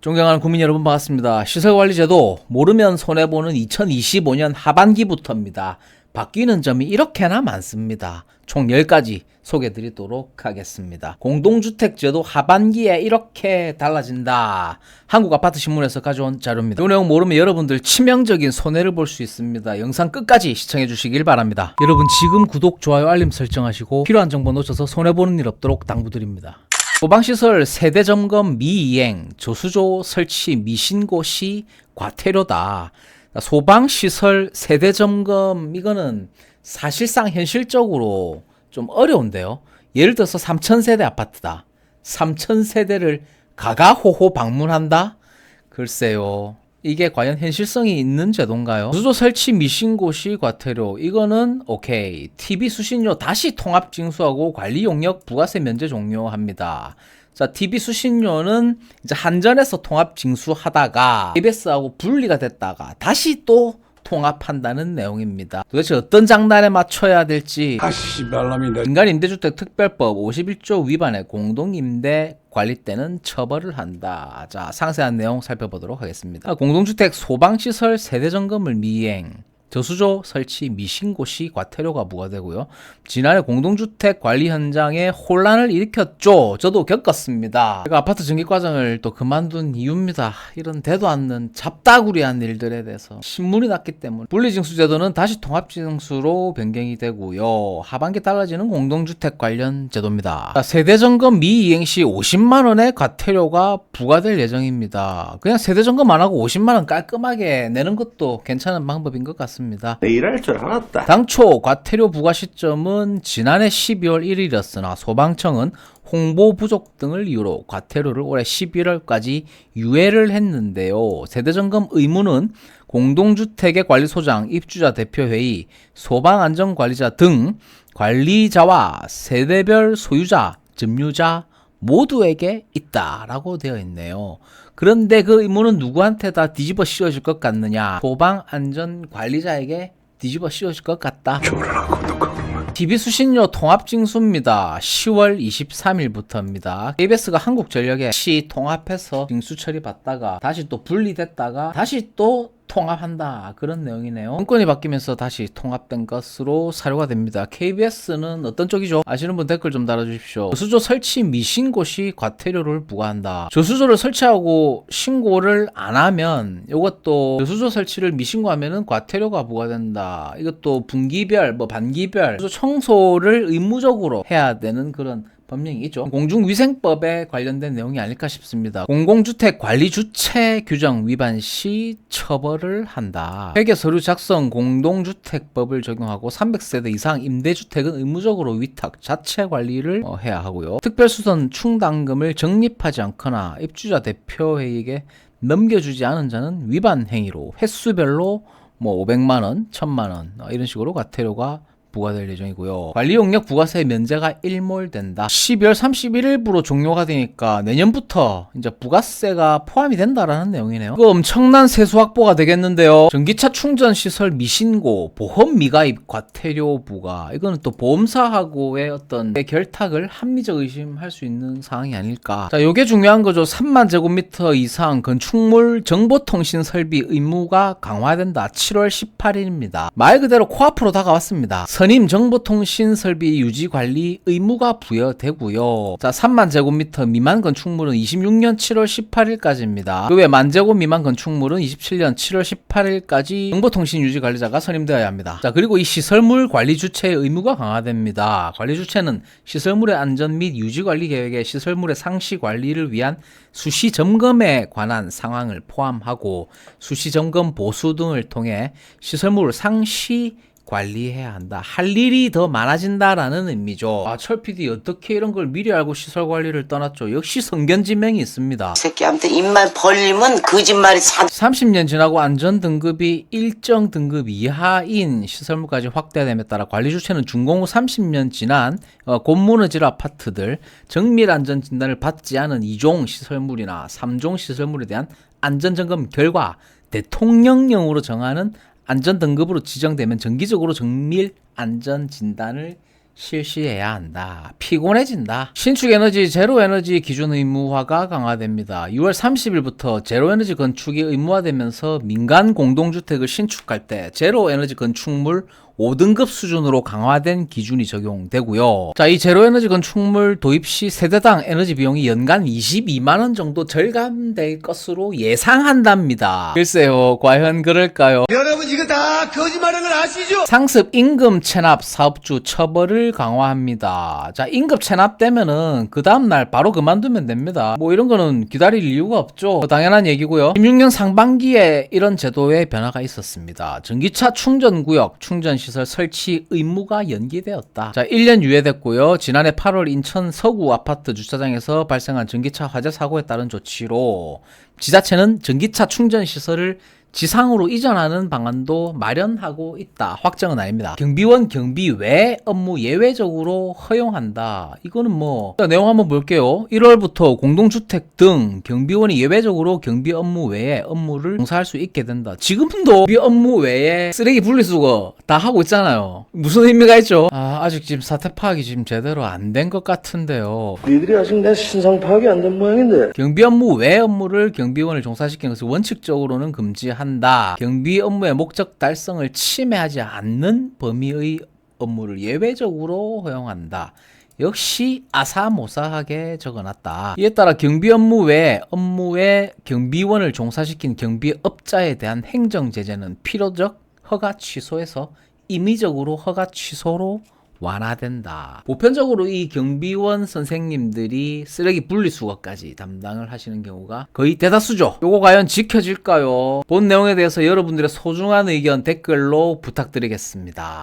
존경하는 국민 여러분 반갑습니다. 시설관리제도 모르면 손해보는 2025년 하반기부터입니다. 바뀌는 점이 이렇게나 많습니다. 총 10가지 소개 드리도록 하겠습니다. 공동주택제도 하반기에 이렇게 달라진다. 한국아파트신문에서 가져온 자료입니다. 이 내용 모르면 여러분들 치명적인 손해를 볼 수 있습니다. 영상 끝까지 시청해 주시길 바랍니다. 여러분 지금 구독, 좋아요, 알림 설정하시고 필요한 정보 놓쳐서 손해보는 일 없도록 당부드립니다. 소방시설 세대 점검 미이행, 조수조 설치 미신고 시 과태료다. 소방시설 세대 점검 이거는 사실상 현실적으로 좀 어려운데요. 예를 들어서 3,000세대 아파트다. 3,000세대를 가가호호 방문한다? 글쎄요. 이게 과연 현실성이 있는 제도인가요? 수조 설치 미신고 시 과태료 이거는 오케이. TV 수신료 다시 통합 징수하고 관리 용역 부가세 면제 종료합니다. 자, TV 수신료는 이제 한전에서 통합 징수하다가 KBS하고 분리가 됐다가 다시 또 통합한다는 내용입니다. 도대체 어떤 장단에 맞춰야 될지 아씨발람이 내 인간임대주택 특별법 51조 위반에 공동임대 관리대는 처벌을 한다. 자, 상세한 내용 살펴보도록 하겠습니다. 공동주택 소방시설 세대점검을 미행, 저수조 설치 미신고 시 과태료가 부과되고요. 지난해 공동주택 관리 현장에 혼란을 일으켰죠. 저도 겪었습니다. 제가 아파트 전기 과정을 또 그만둔 이유입니다. 이런 대도 않는 잡다구리한 일들에 대해서 신문이 났기 때문에 분리징수 제도는 다시 통합징수로 변경이 되고요. 하반기 달라지는 공동주택 관련 제도입니다. 자, 세대 점검 미이행 시 50만 원의 과태료가 부과될 예정입니다. 그냥 세대 점검 안 하고 50만 원 깔끔하게 내는 것도 괜찮은 방법인 것 같습니다. 일할 줄 알았다. 당초 과태료 부과 시점은 지난해 12월 1일이었으나 소방청은 홍보 부족 등을 이유로 과태료를 올해 11월까지 유예를 했는데요. 세대점검 의무는 공동주택의 관리소장, 입주자 대표회의, 소방안전관리자 등 관리자와 세대별 소유자, 점유자 모두에게 있다라고 되어 있네요. 그런데 그 의무는 누구한테 다 뒤집어 씌워질 것 같느냐? 소방 안전 관리자에게 뒤집어 씌워질 것 같다. TV 수신료 통합 징수입니다. 10월 23일부터입니다. KBS가 한국전력에 시 통합해서 징수 처리 받다가 다시 또 분리됐다가 다시 또 통합한다 그런 내용이네요. 정권이 바뀌면서 다시 통합된 것으로 사료가 됩니다. KBS는 어떤 쪽이죠? 아시는 분 댓글 좀 달아주십시오. 저수조 설치 미신고 시 과태료를 부과한다. 저수조를 설치하고 신고를 안 하면 이것도 저수조 설치를 미신고하면은 과태료가 부과된다. 이것도 분기별 뭐 반기별 청소를 의무적으로 해야 되는 그런 법령이 있죠. 공중위생법에 관련된 내용이 아닐까 싶습니다. 공공주택 관리 주체 규정 위반 시 처벌을 한다. 회계 서류 작성 공동주택법을 적용하고 300세대 이상 임대주택은 의무적으로 위탁 자체 관리를 어, 해야 하고요. 특별수선 충당금을 적립하지 않거나 입주자 대표회에게 넘겨주지 않은 자는 위반 행위로 횟수별로 뭐 500만 원, 1000만 원 어, 이런 식으로 과태료가 부과될 예정이고요. 관리 용역 부가세 면제가 일몰된다. 12월 31일부로 종료가 되니까 내년부터 이제 부가세가 포함이 된다라는 내용이네요. 이거 엄청난 세수 확보가 되겠는데요. 전기차 충전 시설 미신고, 보험 미가입 과태료 부과. 이거는 또 보험사하고의 어떤 결탁을 합리적 의심할 수 있는 상황이 아닐까. 자, 요게 중요한 거죠. 3만 제곱미터 이상 건축물 정보통신 설비 의무가 강화된다. 7월 18일입니다. 말 그대로 코앞으로 다가왔습니다. 선임 정보통신 설비 유지 관리 의무가 부여되고요. 자, 3만 제곱미터 미만 건축물은 26년 7월 18일까지입니다. 그 외 만 제곱 미만 건축물은 27년 7월 18일까지 정보통신 유지 관리자가 선임되어야 합니다. 자, 그리고 이 시설물 관리 주체의 의무가 강화됩니다. 관리 주체는 시설물의 안전 및 유지 관리 계획에 시설물의 상시 관리를 위한 수시 점검에 관한 상황을 포함하고 수시 점검 보수 등을 통해 시설물을 상시 관리해야 한다. 할 일이 더 많아진다라는 의미죠. 아, 철 PD 어떻게 이런 걸 미리 알고 시설 관리를 떠났죠? 역시 성견지명이 있습니다. 새끼한테 입만 벌리면 거짓말이 사 30년 지나고 안전 등급이 일정 등급 이하인 시설물까지 확대됨에 따라 관리 주체는 준공 후 30년 지난 어, 곤무너질 아파트들 정밀 안전 진단을 받지 않은 2종 시설물이나 3종 시설물에 대한 안전 점검 결과 대통령령으로 정하는 안전 등급으로 지정되면 정기적으로 정밀 안전 진단을 실시해야 한다. 피곤해진다. 신축 에너지 제로 에너지 기준 의무화가 강화됩니다. 6월 30일부터 제로 에너지 건축이 의무화되면서 민간 공동주택을 신축할 때 제로 에너지 건축물 5등급 수준으로 강화된 기준이 적용되고요. 자, 이 제로 에너지 건축물 도입 시 세대당 에너지 비용이 연간 22만 원 정도 절감될 것으로 예상한답니다. 글쎄요, 과연 그럴까요? 여러분 이거 다 거짓말인 걸 아시죠? 상습 임금 체납 사업주 처벌을 강화합니다. 자, 임금 체납되면은 그 다음 날 바로 그만두면 됩니다. 뭐 이런 거는 기다릴 이유가 없죠. 당연한 얘기고요. 16년 상반기에 이런 제도의 변화가 있었습니다. 전기차 충전 구역 충전 시설 설치 의무가 연기되었다. 자, 1년 유예됐고요. 지난해 8월 인천 서구 아파트 주차장에서 발생한 전기차 화재 사고에 따른 조치로 지자체는 전기차 충전 시설을 지상으로 이전하는 방안도 마련하고 있다. 확정은 아닙니다. 경비원 경비 외 업무 예외적으로 허용한다. 이거는 뭐 자, 내용 한번 볼게요. 1월부터 공동주택 등 경비원이 예외적으로 경비 업무 외에 업무를 종사할 수 있게 된다. 지금도 경비 업무 외에 쓰레기 분리수거 다 하고 있잖아요. 무슨 의미가 있죠? 아, 아직 지금 사태 파악이 지금 제대로 안 된 것 같은데요. 니들이 아직 내 신상 파악이 안 된 모양인데 경비 업무 외 업무를 경비원을 종사시키는 것을 원칙적으로는 금지 한다. 경비 업무의 목적 달성을 침해하지 않는 범위의 업무를 예외적으로 허용한다. 역시 아사모사하게 적어놨다. 이에 따라 경비 업무 외 업무에 경비원을 종사시킨 경비업자에 대한 행정 제재는 필요적 허가 취소에서 임의적으로 허가 취소로 완화된다. 보편적으로 이 경비원 선생님들이 쓰레기 분리수거까지 담당을 하시는 경우가 거의 대다수죠. 요거 과연 지켜질까요? 본 내용에 대해서 여러분들의 소중한 의견 댓글로 부탁드리겠습니다.